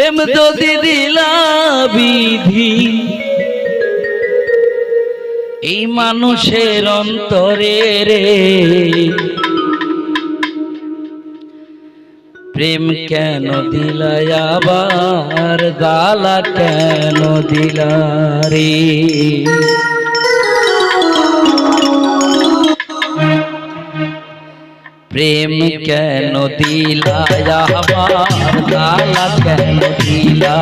প্রেম যদি দিলা বিধি। এই মানুষের অন্তরে রে। প্রেম কেন দিলা আবার গালা কেন দিলা রে? প্রেম কেন দিলা? গালা কেন দিলা?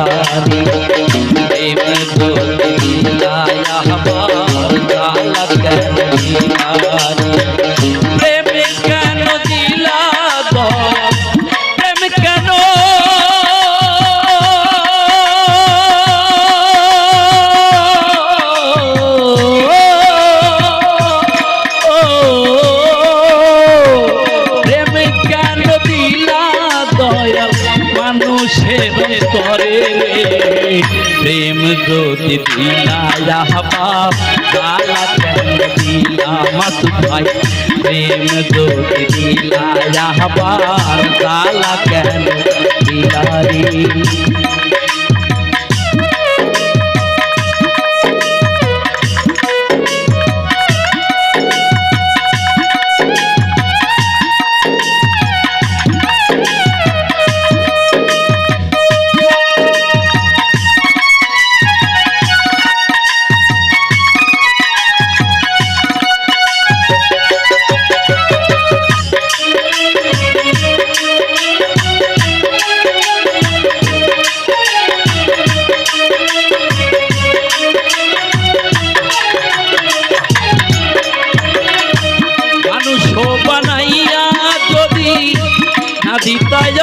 প্রেম তো দিলা গালা কেন দিলা? প্রেম যদি দিলা বাপ গালা কেন দিলা মাসু ভাই। প্রেম যদি দিলা বাপ গালা কেন দিলা রে? মানুষ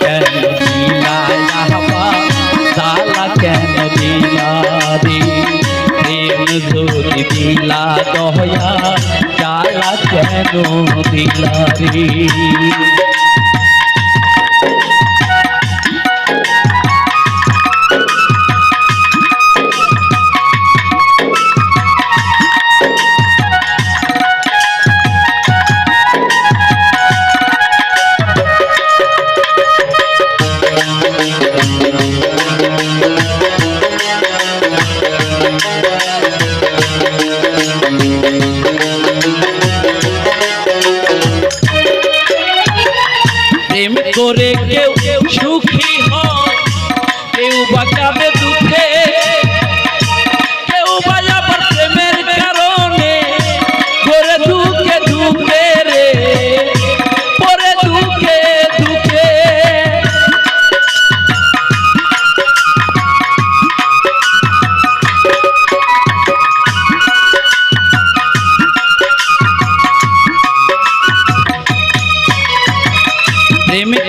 কেন দিলা তালা কেন দিলা রে? প্রেম যদি দিলা চালা কেন দিলা করে কেউ সুখী হয় কেউ বা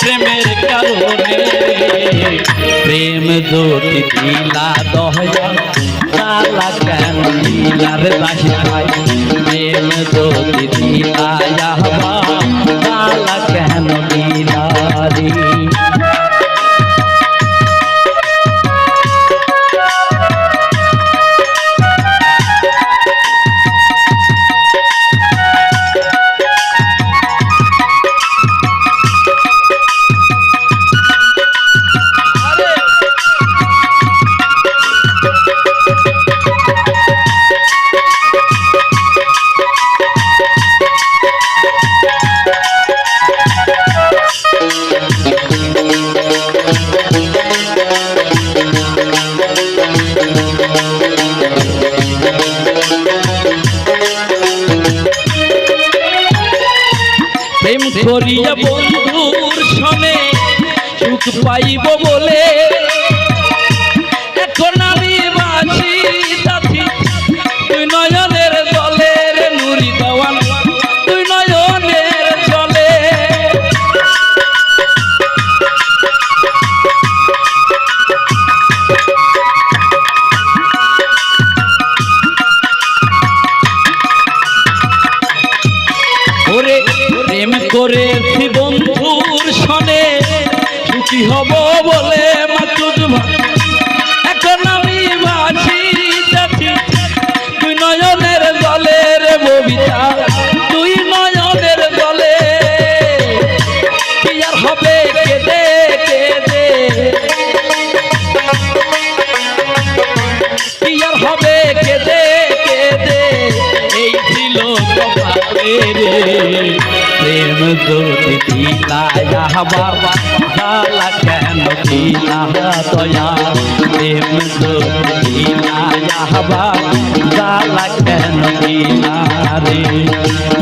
প্রেমের কারণে। প্রেম যদি দিলা দহজা তালা কেন দিলার দাহি ভাই প্রেম যদি দিলা তালা কেন দিলা করিয়া বন্ধুর সনে সুখ পাইব বলে করেছি বন্ধুর সনে, সুখী হব বলে মাতুদ এখন আমি বাঁচি যাচ্ছি তুই নয়নের জলের ববিতা, তুই নয়নের কি আর হবে কেঁদে কেঁদে? আর হবে এই প্রেম যদি দিলা বাবা গালা কেন দিলা? দয়া, প্রেম যদি দিলা বাবা গালা কেন দিলা রে?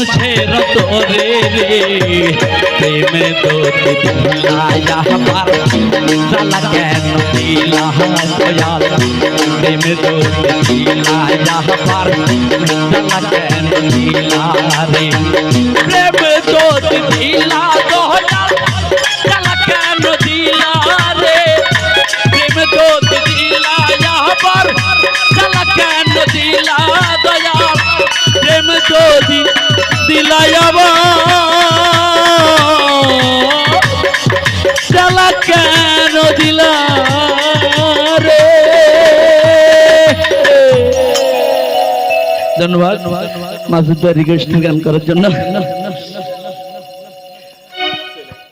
মানুষের তোরে রে। প্রেমে তোরে দিলা আমার জ্বালা কেন দিলা দয়াল? প্রেমে তোরে দিলা আমার জ্বালা কেন দিলা রে? প্রেম তোরে দিলা দয়াল জ্বালা কেন দিলা রে? প্রেম দোত দিলা যাবার জ্বালা কেন দিলা দিলা রে? ধন্যবাদ। মাসুদ রিকোয়েস্ট গান করার জন্য।